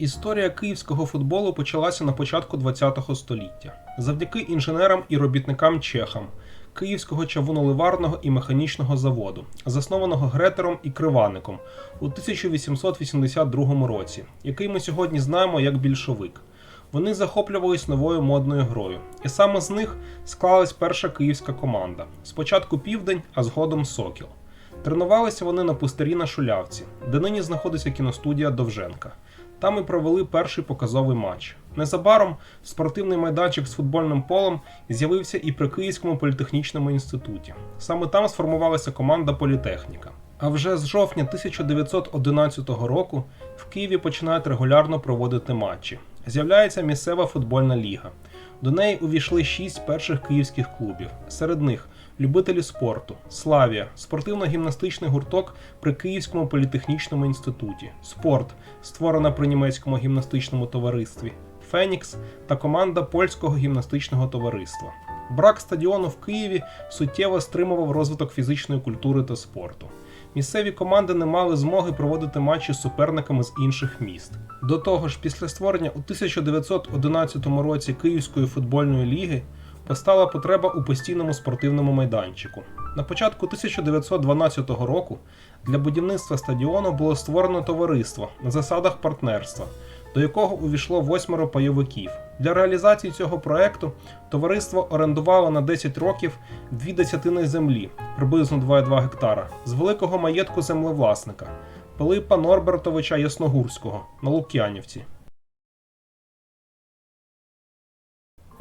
Історія київського футболу почалася на початку ХХ століття завдяки інженерам і робітникам чехам Київського чавуноливарного і механічного заводу, заснованого Гретером і Криваником у 1882 році, який ми сьогодні знаємо як більшовик. Вони захоплювались новою модною грою, і саме з них склалась перша київська команда. Спочатку південь, а згодом Сокіл. Тренувалися вони на пустирі на Шулявці, де нині знаходиться кіностудія Довженка. Там і провели перший показовий матч. Незабаром спортивний майданчик з футбольним полем з'явився і при Київському політехнічному інституті. Саме там сформувалася команда Політехніка. А вже з жовтня 1911 року в Києві починають регулярно проводити матчі. З'являється місцева футбольна ліга. До неї увійшли шість перших київських клубів. Серед них любителі спорту, Славія, спортивно-гімнастичний гурток при Київському політехнічному інституті, спорт, створена при німецькому гімнастичному товаристві, Фенікс та команда польського гімнастичного товариства. Брак стадіону в Києві суттєво стримував розвиток фізичної культури та спорту. Місцеві команди не мали змоги проводити матчі з суперниками з інших міст. До того ж, після створення у 1911 році Київської футбольної ліги постала потреба у постійному спортивному майданчику. На початку 1912 року для будівництва стадіону було створено товариство на засадах партнерства, до якого увійшло восьмеро пайовиків. Для реалізації цього проекту товариство орендувало на 10 років дві десятини землі, приблизно 2,2 гектара, з великого маєтку землевласника Пилипа Норбертовича Ясногурського на Лук'янівці.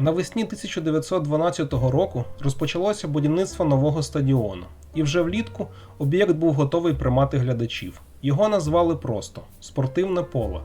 Навесні 1912 року розпочалося будівництво нового стадіону, і вже влітку об'єкт був готовий приймати глядачів. Його назвали просто спортивне поле.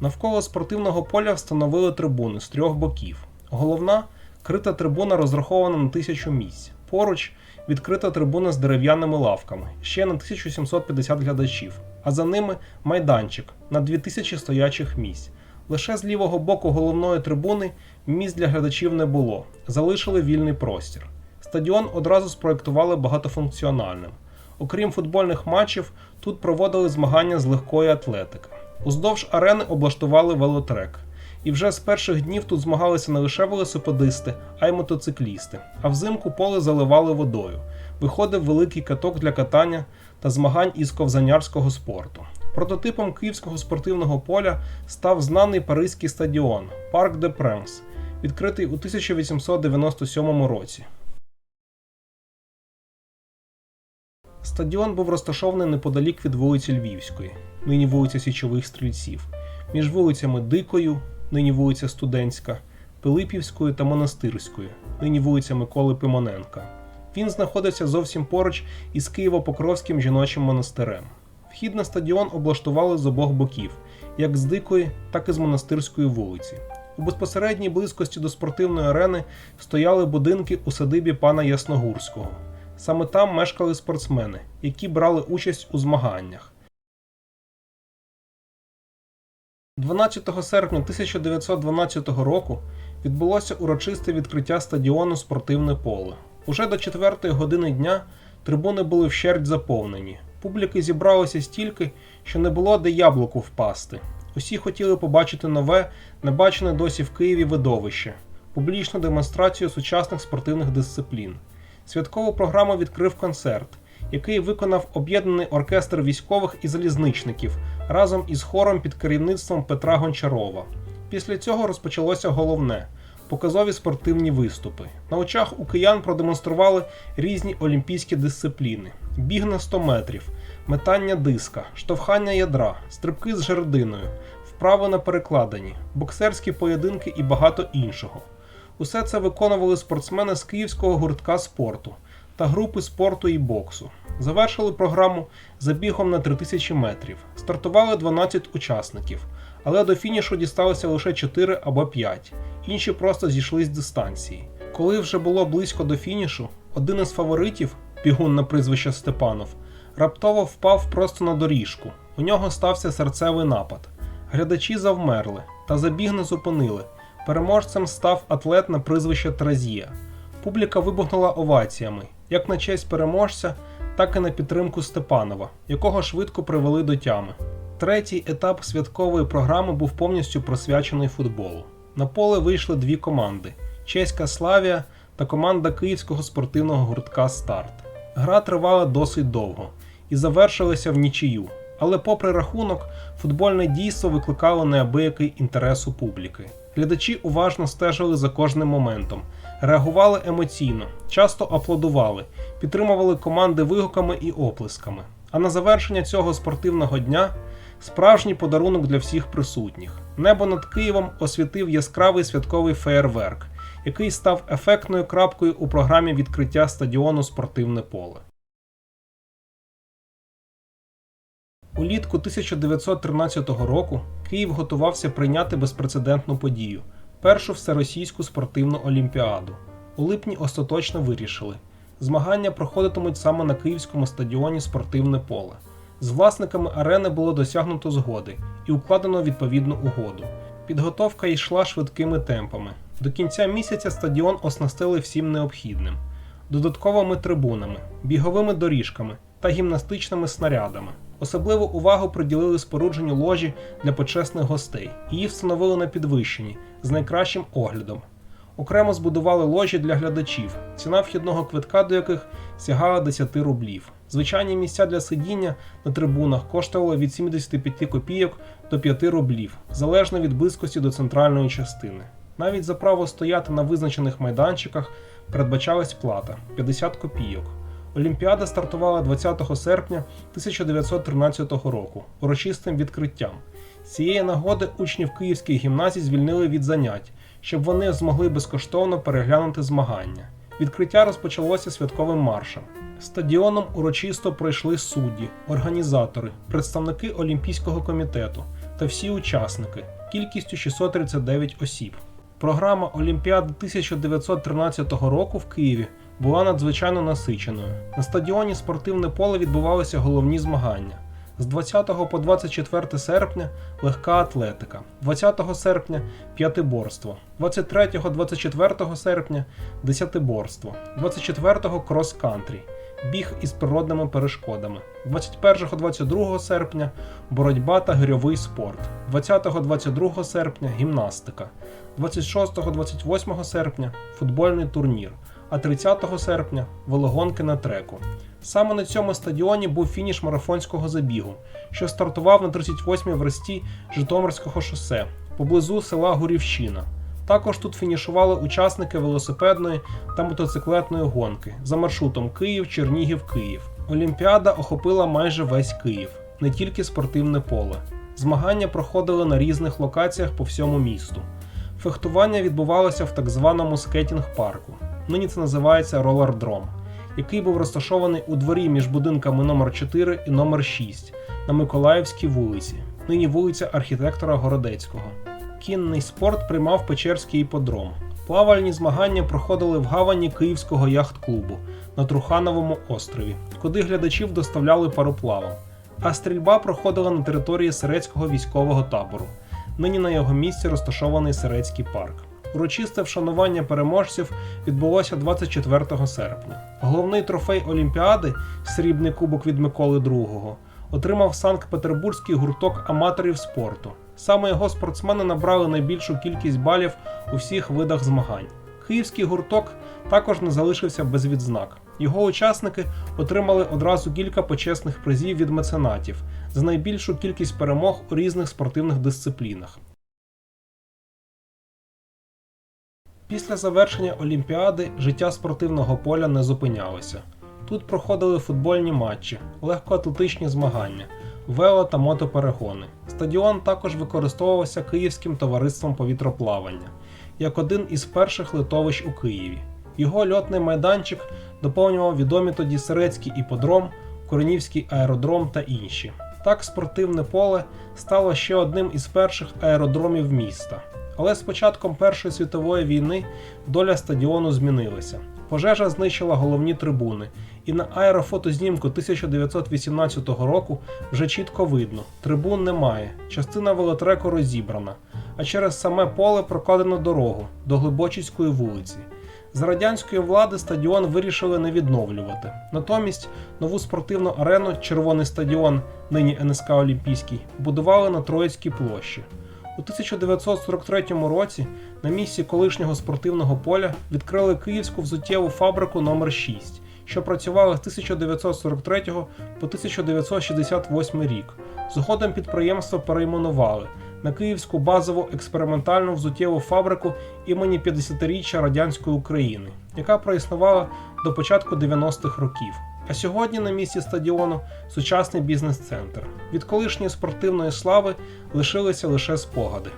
Навколо спортивного поля встановили трибуни з трьох боків. Головна крита трибуна розрахована на тисячу місць. Поруч відкрита трибуна з дерев'яними лавками, ще на 1750 глядачів, а за ними майданчик на 2000 стоячих місць. Лише з лівого боку головної трибуни місць для глядачів не було, залишили вільний простір. Стадіон одразу спроектували багатофункціональним. Окрім футбольних матчів, тут проводили змагання з легкої атлетики. Уздовж арени облаштували велотрек. І вже з перших днів тут змагалися не лише велосипедисти, а й мотоциклісти. А взимку поле заливали водою. Виходив великий каток для катання та змагань із ковзанярського спорту. Прототипом київського спортивного поля став знаний паризький стадіон Парк де Премс, відкритий у 1897 році. Стадіон був розташований неподалік від вулиці Львівської, нині вулиця Січових Стрільців, між вулицями Дикою, нині вулиця Студентська, Пилипівською та Монастирською, нині вулиця Миколи Пимоненка. Він знаходився зовсім поруч із Києво-Покровським жіночим монастирем. Вхід на стадіон облаштували з обох боків, як з Дикої, так і з монастирської вулиці. У безпосередній близькості до спортивної арени стояли будинки у садибі пана Ясногурського. Саме там мешкали спортсмени, які брали участь у змаганнях. 12 серпня 1912 року відбулося урочисте відкриття стадіону Спортивне поле. Уже до 4 години дня трибуни були вщерть заповнені. Публіки зібралося стільки, що не було де яблуку впасти. Усі хотіли побачити нове, небачене досі в Києві видовище публічну демонстрацію сучасних спортивних дисциплін. Святкову програму відкрив концерт, який виконав об'єднаний оркестр військових і залізничників разом із хором під керівництвом Петра Гончарова. Після цього розпочалося головне показові спортивні виступи. На очах у киян продемонстрували різні олімпійські дисципліни: біг на 100 метрів, метання диска, штовхання ядра, стрибки з жердиною, вправи на перекладині, боксерські поєдинки і багато іншого. Усе це виконували спортсмени з київського гуртка спорту та групи спорту і боксу. Завершили програму забігом на 3000 метрів. Стартували 12 учасників, але до фінішу дісталося лише 4 або 5. Інші просто зійшли з дистанції. Коли вже було близько до фінішу, один із фаворитів, бігун на прізвище Степанов, раптово впав просто на доріжку. У нього стався серцевий напад. Глядачі завмерли та забіг не зупинили. Переможцем став атлет на прізвище Тразія. Публіка вибухнула оваціями, як на честь переможця, так і на підтримку Степанова, якого швидко привели до тями. Третій етап святкової програми був повністю присвячений футболу. На поле вийшли дві команди: Чеська Славія та команда Київського спортивного гуртка Старт. Гра тривала досить довго і завершилася в нічию. Але, попри рахунок, футбольне дійство викликало неабиякий інтерес у публіки. Глядачі уважно стежили за кожним моментом, реагували емоційно, часто аплодували, підтримували команди вигуками і оплесками. А на завершення цього спортивного дня справжній подарунок для всіх присутніх. Небо над Києвом освітив яскравий святковий феєрверк, який став ефектною крапкою у програмі відкриття стадіону Спортивне поле. Улітку 1913 року Київ готувався прийняти безпрецедентну подію першу всеросійську спортивну олімпіаду. У липні остаточно вирішили. Змагання проходитимуть саме на київському стадіоні Спортивне поле. З власниками арени було досягнуто згоди і укладено відповідну угоду. Підготовка йшла швидкими темпами. До кінця місяця стадіон оснастили всім необхідним: додатковими трибунами, біговими доріжками та гімнастичними снарядами. Особливу увагу приділили спорудженню ложі для почесних гостей. Її встановили на підвищенні з найкращим оглядом. Окремо збудували ложі для глядачів, ціна вхідного квитка до яких сягала 10 рублів. Звичайні місця для сидіння на трибунах коштували від 75 копійок до 5 рублів, залежно від близькості до центральної частини. Навіть за право стояти на визначених майданчиках передбачалась плата 50 копійок. Олімпіада стартувала 20 серпня 1913 року урочистим відкриттям. З цієї нагоди учнів Київських гімназій звільнили від занять, щоб вони змогли безкоштовно переглянути змагання. Відкриття розпочалося святковим маршем. Стадіоном урочисто пройшли судді, організатори, представники Олімпійського комітету та всі учасники кількістю 639 осіб. Програма Олімпіади 1913 року в Києві була надзвичайно насиченою. На стадіоні спортивне поле відбувалися головні змагання. З 20 по 24 серпня легка атлетика, 20 серпня п'ятиборство, 23-24 серпня десятиборство, 24-го крос-кантрі, біг із природними перешкодами, 21-22 серпня боротьба та гирьовий спорт, 20-22 серпня гімнастика, 26-28 серпня футбольний турнір, а 30 серпня велогонки на треку. Саме на цьому стадіоні був фініш марафонського забігу, що стартував на 38-й версті Житомирського шосе поблизу села Гурівщина. Також тут фінішували учасники велосипедної та мотоциклетної гонки за маршрутом Київ-Чернігів-Київ. Олімпіада охопила майже весь Київ, не тільки спортивне поле. Змагання проходили на різних локаціях по всьому місту. Фехтування відбувалося в так званому скейтінг-парку. Нині це називається ролердром, який був розташований у дворі між будинками номер 4 і номер 6 на Миколаївській вулиці, нині вулиця архітектора Городецького. Кінний спорт приймав Печерський іподром. Плавальні змагання проходили в гавані Київського яхт-клубу на Трухановому острові, куди глядачів доставляли пароплавом. А стрільба проходила на території Серецького військового табору. Нині на його місці розташований Серецький парк. Урочисте вшанування переможців відбулося 24 серпня. Головний трофей Олімпіади, срібний кубок від Миколи II, отримав Санкт-Петербурзький гурток аматорів спорту. Саме його спортсмени набрали найбільшу кількість балів у всіх видах змагань. Київський гурток також не залишився без відзнак. Його учасники отримали одразу кілька почесних призів від меценатів за найбільшу кількість перемог у різних спортивних дисциплінах. Після завершення Олімпіади життя спортивного поля не зупинялося. Тут проходили футбольні матчі, легкоатлетичні змагання, вело та мотоперегони. Стадіон також використовувався Київським товариством повітроплавання як один із перших литовищ у Києві. Його льотний майданчик доповнював відомі тоді Серецький іподром, Коренівський аеродром та інші. Так спортивне поле стало ще одним із перших аеродромів міста. Але з початком Першої світової війни доля стадіону змінилася. Пожежа знищила головні трибуни, і на аерофотознімку 1918 року вже чітко видно: трибун немає, частина велотреку розібрана, а через саме поле прокладено дорогу до Глибочицької вулиці. За радянської влади стадіон вирішили не відновлювати. Натомість нову спортивну арену Червоний стадіон, нині НСК Олімпійський, будували на Троїцькій площі. У 1943 році на місці колишнього спортивного поля відкрили київську взуттєву фабрику номер 6 що працювала з 1943 по 1968 рік. Згодом підприємство перейменували на Київську базову експериментальну взуттєву фабрику імені 50-річчя радянської України, яка проіснувала до початку 90-х років. А сьогодні на місці стадіону сучасний бізнес-центр. Від колишньої спортивної слави лишилися лише спогади.